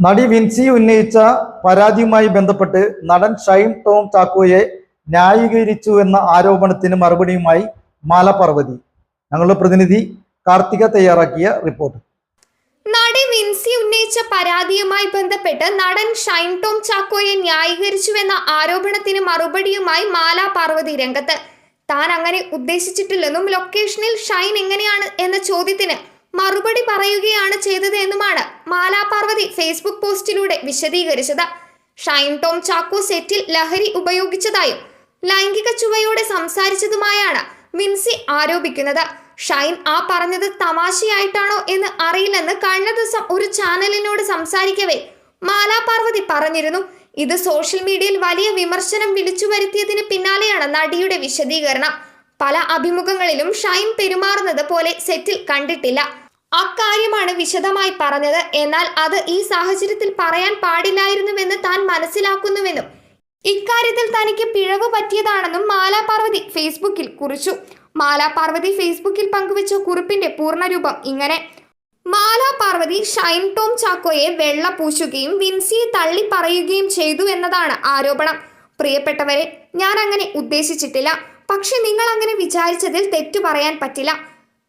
നടി വിൻസി ഉന്നയിച്ച പരാതിയുമായി ബന്ധപ്പെട്ട് നടൻ ഷൈൻ ടോം ചാക്കോയെ ന്യായീകരിച്ചു എന്ന ആരോപണത്തിന് മറുപടിയുമായി മാല പാർവതി ഞങ്ങളുടെ പ്രതിനിധി കാർത്തിക തയ്യാറാക്കിയ റിപ്പോർട്ട്. നടി വിൻസി ഉന്നയിച്ച പരാതിയുമായി ബന്ധപ്പെട്ട് നടൻ ഷൈൻ ടോം ചാക്കോയെ ന്യായീകരിച്ചുവെന്ന ആരോപണത്തിന് മറുപടിയുമായി മാല പാർവതി രംഗത്ത്. താൻ അങ്ങനെ ഉദ്ദേശിച്ചിട്ടില്ലെന്നും ലൊക്കേഷനിൽ ഷൈൻ എങ്ങനെയാണ് എന്ന ചോദ്യത്തിന് മറുപടി പറയുകയാണ് ചെയ്തത് എന്നുമാണ് മാലാപാർവതി ഫേസ്ബുക്ക് പോസ്റ്റിലൂടെ വിശദീകരിച്ചത്. ഷൈൻ ടോം ചാക്കോ സെറ്റിൽ ലഹരി ഉപയോഗിച്ചതായും ലൈംഗിക ചുവയോടെ സംസാരിച്ചതുമായാണ് വിൻസി ആരോപിക്കുന്നത്. ഷൈൻ ആ പറഞ്ഞത് തമാശയായിട്ടാണോ എന്ന് അറിയില്ലെന്ന് കഴിഞ്ഞ ദിവസം ഒരു ചാനലിനോട് സംസാരിക്കവേ മാലാ പാർവതി പറഞ്ഞിരുന്നു. ഇത് സോഷ്യൽ മീഡിയയിൽ വലിയ വിമർശനം വിളിച്ചു വരുത്തിയതിന് പിന്നാലെയാണ് നടിയുടെ വിശദീകരണം. പല അഭിമുഖങ്ങളിലും ഷൈൻ പെരുമാറുന്നത് പോലെ സെറ്റിൽ കണ്ടിട്ടില്ല. അക്കാര്യമാണ് വിശദമായി പറഞ്ഞത്. എന്നാൽ അത് ഈ സാഹചര്യത്തിൽ പറയാൻ പാടില്ലായിരുന്നുവെന്ന് താൻ മനസ്സിലാക്കുന്നുവെന്നും ഇക്കാര്യത്തിൽ തനിക്ക് പിഴവ് പറ്റിയതാണെന്നും മാലാ പാർവതി ഫേസ്ബുക്കിൽ കുറിച്ചു. മാലാ പാർവതി ഫേസ്ബുക്കിൽ പങ്കുവച്ച കുറിപ്പിന്റെ പൂർണരൂപം ഇങ്ങനെ. മാലാ പാർവതി ഷൈൻ ടോം ചാക്കോയെ വെള്ള പൂശുകയും വിൻസിയെ തള്ളി പറയുകയും ചെയ്തു എന്നതാണ് ആരോപണം. പ്രിയപ്പെട്ടവരെ ഞാൻ അങ്ങനെ ഉദ്ദേശിച്ചിട്ടില്ല. പക്ഷെ നിങ്ങൾ അങ്ങനെ വിചാരിച്ചതിൽ തെറ്റു പറയാൻ പറ്റില്ല.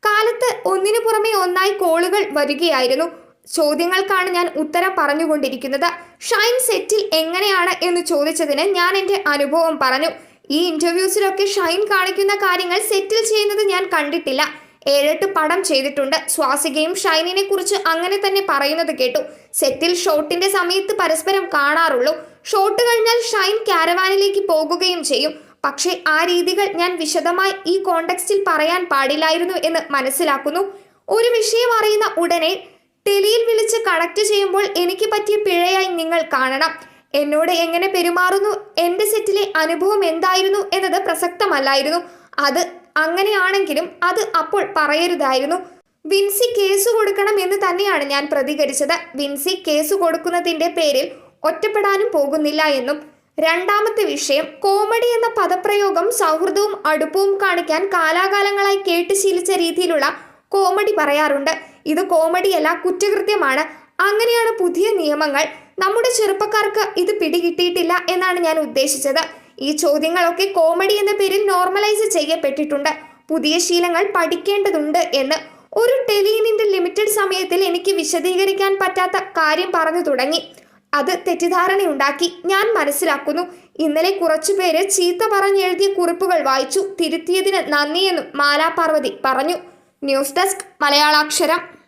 കാലത്ത് ഒന്നിനു പുറമെ ഒന്നായി കോളുകൾ വരികയായിരുന്നു. ചോദ്യങ്ങൾക്കാണ് ഞാൻ ഉത്തരം പറഞ്ഞുകൊണ്ടിരിക്കുന്നത്. ഷൈൻ സെറ്റിൽ എങ്ങനെയാണ് എന്ന് ചോദിച്ചതിന് ഞാൻ എന്റെ അനുഭവം പറഞ്ഞു. ഈ ഇന്റർവ്യൂസിലൊക്കെ ഷൈൻ കാണിക്കുന്ന കാര്യങ്ങൾ സെറ്റിൽ ചെയ്യുന്നത് ഞാൻ കണ്ടിട്ടില്ല. ഏഴെട്ട് പടം ചെയ്തിട്ടുണ്ട്. സ്വാസികയും ഷൈനിനെ കുറിച്ച് അങ്ങനെ തന്നെ പറയുന്നത് കേട്ടു. സെറ്റിൽ ഷോട്ടിന്റെ സമയത്ത് പരസ്പരം കാണാറുള്ളൂ. ഷോട്ട് കഴിഞ്ഞാൽ ഷൈൻ കാരവാനിലേക്ക് പോകുകയും ചെയ്യും. പക്ഷേ ആ രീതികൾ ഞാൻ വിശദമായി ഈ കോണ്ടെക്സ്റ്റിൽ പറയാൻ പാടില്ലായിരുന്നു എന്ന് മനസ്സിലാക്കുന്നു. ഒരു വിഷയം അറിയുന്ന ഉടനെ ടെലിയിൽ വിളിച്ച് കണക്ട് ചെയ്യുമ്പോൾ എനിക്ക് പറ്റിയ പിഴയായി നിങ്ങൾ കാണണം. എന്നോട് എങ്ങനെ പെരുമാറുന്നു? എന്റെ സെറ്റിലെ അനുഭവം എന്തായിരുന്നു എന്നത് പ്രസക്തമല്ലായിരുന്നു. അത് അങ്ങനെയാണെങ്കിലും അത് അപ്പോൾ പറയരുതായിരുന്നു. വിൻസി കേസ് കൊടുക്കണം എന്ന് തന്നെയാണ് ഞാൻ പ്രതികരിച്ചത്. വിൻസി കേസ് കൊടുക്കുന്നതിന്റെ പേരിൽ ഒറ്റപ്പെടാനും പോകുന്നില്ല എന്നും രണ്ടാമത്തെ വിഷയം കോമഡി എന്ന പദപ്രയോഗം സൗഹൃദവും അടുപ്പവും കാണിക്കാൻ കാലാകാലങ്ങളായി കേട്ട് ശീലിച്ച രീതിയിലുള്ള കോമഡി പറയാറുണ്ട്. ഇത് കോമഡിയല്ല കുറ്റകൃത്യമാണ്. അങ്ങനെയാണ് പുതിയ നിയമങ്ങൾ. നമ്മുടെ ചെറുപ്പക്കാർക്ക് ഇത് പിടികിട്ടിയിട്ടില്ല എന്നാണ് ഞാൻ ഉദ്ദേശിച്ചത്. ഈ ചോദ്യങ്ങളൊക്കെ കോമഡി എന്ന പേരിൽ നോർമലൈസ് ചെയ്യപ്പെട്ടിട്ടുണ്ട്. പുതിയ ശീലങ്ങൾ പഠിക്കേണ്ടതുണ്ട് എന്ന്. ഒരു ടെലിയിനിന്റെ ലിമിറ്റഡ് സമയത്തിൽ എനിക്ക് വിശദീകരിക്കാൻ പറ്റാത്ത കാര്യം പറഞ്ഞു തുടങ്ങി. അത് തെറ്റിദ്ധാരണയുണ്ടാക്കി. ഞാൻ മനസ്സിലാക്കുന്നു. ഇന്നലെ കുറച്ചുപേര് ചീത്ത പറഞ്ഞെഴുതിയ കുറിപ്പുകൾ വായിച്ചു. തിരുത്തിയതിന് നന്ദിയെന്നും മാലാ പാർവതി പറഞ്ഞു. News desk Malayalaksharam.